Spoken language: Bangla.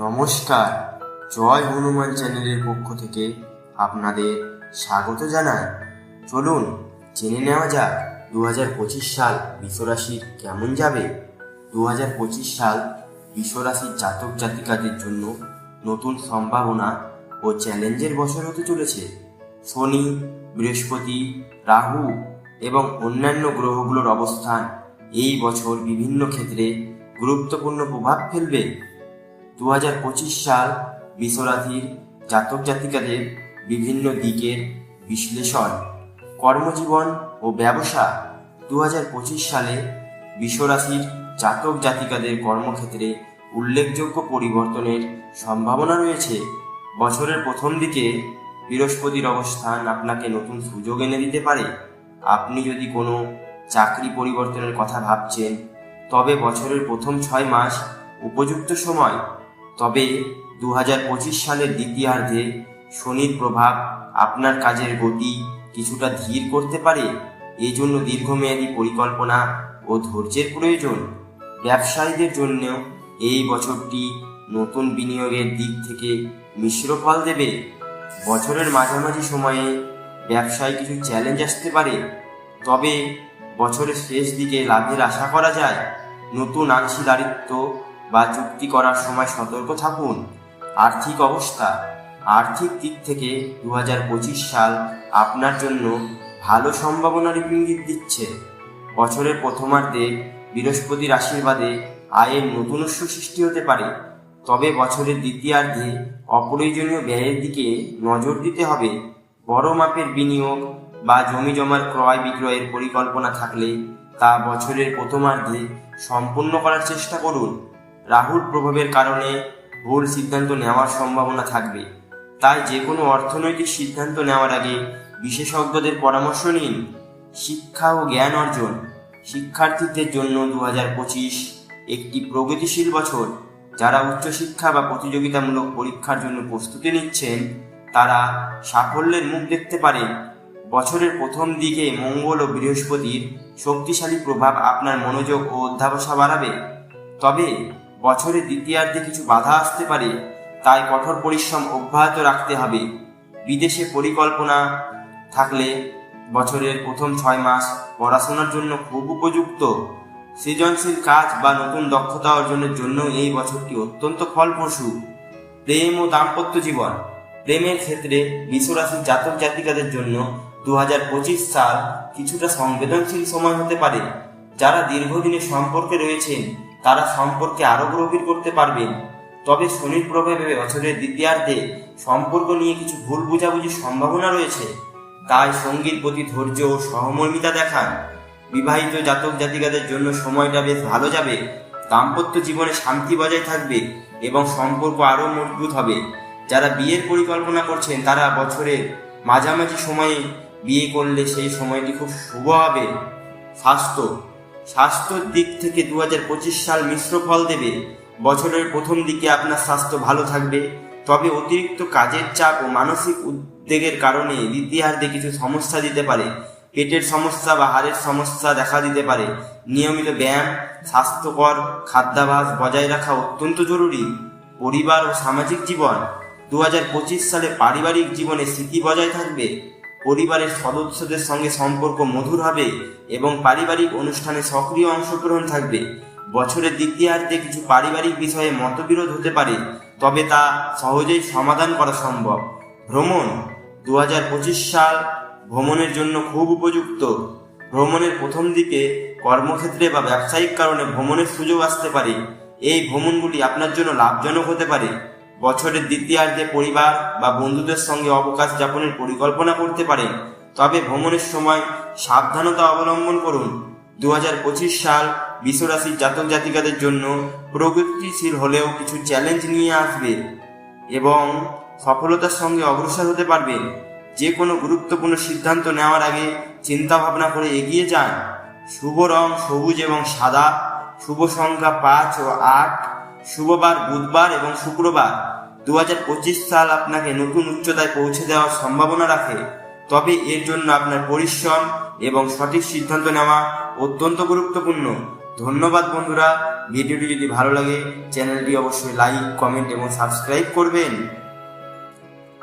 নমস্কার। জয় হনুমান চ্যানেলের পক্ষ থেকে আপনাদের স্বাগত জানাই। চলুন জেনে নেওয়া যাক দু হাজার পঁচিশ সাল বিশ্বরাশির কেমন যাবে। দু হাজার পঁচিশ সাল বিশ্বরাশির জাতক জাতিকাদের জন্য নতুন সম্ভাবনা ও চ্যালেঞ্জের বছর হতে চলেছে। শনি, বৃহস্পতি, রাহু এবং অন্যান্য গ্রহগুলোর অবস্থান এই বছর বিভিন্ন ক্ষেত্রে গুরুত্বপূর্ণ প্রভাব ফেলবে। দু হাজার পঁচিশ সাল বিশ্বরাশির জাতক জাতিকাদের বিভিন্ন দিকের বিশ্লেষণ, কর্মজীবন ও ব্যবসা দু হাজার পঁচিশ সালে বিশ্বরাশির জাতক জাতিকাদের কর্মক্ষেত্রে উল্লেখযোগ্য পরিবর্তনের সম্ভাবনা রয়েছে। বছরের প্রথম দিকে বৃহস্পতির অবস্থান আপনাকে নতুন সুযোগ এনে দিতে পারে। আপনি যদি কোনো চাকরি পরিবর্তনের কথা ভাবছেন, তবে বছরের প্রথম ছয় মাস উপযুক্ত সময় তবে দু হাজার পঁচিশ সালের দ্বিতীয়ার্ধে শনির প্রভাব আপনার কাজের গতি কিছুটা ধীর করতে পারে? এই জন্য দীর্ঘমেয়াদী পরিকল্পনা ও ধৈর্যের প্রয়োজন। ব্যবসায়ীদের জন্য এই বছরটি নতুন বিনিয়োগের দিক থেকে মিশ্র ফল দেবে। বছরের মাঝামাঝি সময়ে ব্যবসায় কিছু চ্যালেঞ্জ আসতে পারে। তবে বছরের শেষ দিকে লাভের আশা করা যায়। নতুন অংশীদারিত্ব বা চুক্তি করার সময় সতর্ক থাকুন। আর্থিক অবস্থা। আর্থিক দিক থেকে দু হাজার পঁচিশ সাল আপনার জন্য ভালো সম্ভাবনার ইঙ্গিত দিচ্ছে। বছরের প্রথমার্ধে বৃহস্পতির আশীর্বাদে আয়ের নতুনস্ব সৃষ্টি হতে পারে। তবে বছরের দ্বিতীয়ার্ধে অপ্রয়োজনীয় ব্যয়ের দিকে নজর দিতে হবে। বড় মাপের বিনিয়োগ বা জমি জমার ক্রয় বিক্রয়ের পরিকল্পনা থাকলে তা বছরের প্রথমার্ধে সম্পূর্ণ করার চেষ্টা করুন। রাহুর প্রভাবের কারণে ভুল সিদ্ধান্ত নেওয়ার সম্ভাবনা থাকবে। তাই যে কোনো অর্থনৈতিক সিদ্ধান্ত নেওয়ার আগে বিশেষজ্ঞদের পরামর্শ নিন। শিক্ষা ও জ্ঞান অর্জন। শিক্ষার্থীদের জন্য দু পঁচিশ একটি প্রগতিশীল বছর। যারা উচ্চশিক্ষা বা প্রতিযোগিতামূলক পরীক্ষার জন্য প্রস্তুতি নিচ্ছেন, তারা সাফল্যের মুখ দেখতে পারেন। বছরের প্রথম দিকে মঙ্গল ও বৃহস্পতির শক্তিশালী প্রভাব আপনার মনোযোগ ও অধ্যাবসা বাড়াবে। তবে বছরের দ্বিতীয়ার্ধে কিছু বাধা আসতে পারে, তাই কঠোর পরিশ্রম অব্যাহত রাখতে হবে। বিদেশে পরিকল্পনা থাকলে বছরের প্রথম ছয় মাস পড়াশোনার জন্য খুব উপযুক্ত। সৃজনশীল কাজ বা নতুন দক্ষতা অর্জনের জন্য এই বছরটি অত্যন্ত ফলপ্রসূ। প্রেম ও দাম্পত্য জীবন। প্রেমের ক্ষেত্রে বিশ্বরাশির জাতক জাতিকাদের জন্য দু হাজার পঁচিশ সাল কিছুটা সংবেদনশীল সময় হতে পারে, যারা দীর্ঘদিনের সম্পর্কে রয়েছেন। তারা সম্পর্কে আরও গভীর করতে পারবেন তবে শনির প্রভাবে বছরের দ্বিতীয়ার্ধে সম্পর্ক নিয়ে কিছু ভুল বোঝাবুঝির সম্ভাবনা রয়েছে। তাই সঙ্গীর প্রতি ধৈর্য ও সহমর্মিতা দেখান। বিবাহিত জাতক জাতিকাদের জন্য সময়টা বেশ ভালো যাবে। দাম্পত্য জীবনে শান্তি বজায় থাকবে এবং সম্পর্ক আরও মজবুত হবে। যারা বিয়ের পরিকল্পনা করছেন, তারা বছরের মাঝামাঝি সময়ে বিয়ে করলে সেই সময়টি খুব শুভ হবে। স্বাস্থ্য স্বাস্থ্যর দিক থেকে দু হাজার পঁচিশ সাল মিশ্র ফল দেবে। বছরের প্রথম দিকে আপনার স্বাস্থ্য ভালো থাকবে। তবে অতিরিক্ত কাজের চাপ ও মানসিক উদ্বেগের কারণে দ্বিতীয়ার্ধে কিছু সমস্যা দিতে পারে। পেটের সমস্যা বা হাড়ের সমস্যা দেখা দিতে পারে। নিয়মিত ব্যায়াম, স্বাস্থ্যকর খাদ্যাভ্যাস বজায় রাখা অত্যন্ত জরুরি। পরিবার ও সামাজিক জীবন দু হাজার পঁচিশ সালে পারিবারিক জীবনে স্মৃতি বজায় থাকবে। পরিবারের সদস্যদের সঙ্গে সম্পর্ক মধুর হবে এবং পারিবারিক অনুষ্ঠানে সক্রিয় অংশগ্রহণ থাকবে। বছরের দ্বিতীয়ার্ধে কিছু পারিবারিক বিষয়ে মতবিরোধ হতে পারে, তবে তা সহজেই সমাধান করা সম্ভব। ভ্রমণ দু হাজার পঁচিশ সাল ভ্রমণের জন্য খুব উপযুক্ত। ভ্রমণের প্রথম দিকে কর্মক্ষেত্রে বা ব্যবসায়িক কারণে ভ্রমণের সুযোগ আসতে পারে। এই ভ্রমণগুলি আপনার জন্য লাভজনক হতে পারে। বছরের দ্বিতীয়ার্ধে পরিবার বা বন্ধুদের সঙ্গে অবকাশ যাপনের পরিকল্পনা করতে পারেন তবে ভ্রমণের সময় সাবধানতা অবলম্বন করুন। দু হাজার পঁচিশ সাল বিশ্বরাশির জাতক জাতিকাদের জন্য প্রগতিশীল হলেও কিছু চ্যালেঞ্জ নিয়ে আসবে এবং সফলতার সঙ্গে অগ্রসর হতে পারবেন যে কোনো গুরুত্বপূর্ণ সিদ্ধান্ত নেওয়ার আগে চিন্তা ভাবনা করে এগিয়ে যান। শুভ রং সবুজ এবং সাদা, শুভ সংখ্যা পাঁচ ও আট শুভবার বুধবার এবং শুক্রবার দু হাজার পঁচিশ সাল আপনাকে নতুন উচ্চতায় পৌঁছে দেওয়ার সম্ভাবনা রাখে। তবে এর জন্য আপনার পরিশ্রম এবং সঠিক সিদ্ধান্ত নেওয়া অত্যন্ত গুরুত্বপূর্ণ। ধন্যবাদ বন্ধুরা। ভিডিওটি যদি ভালো লাগে, চ্যানেলটি অবশ্যই লাইক, কমেন্ট এবং সাবস্ক্রাইব করবেন।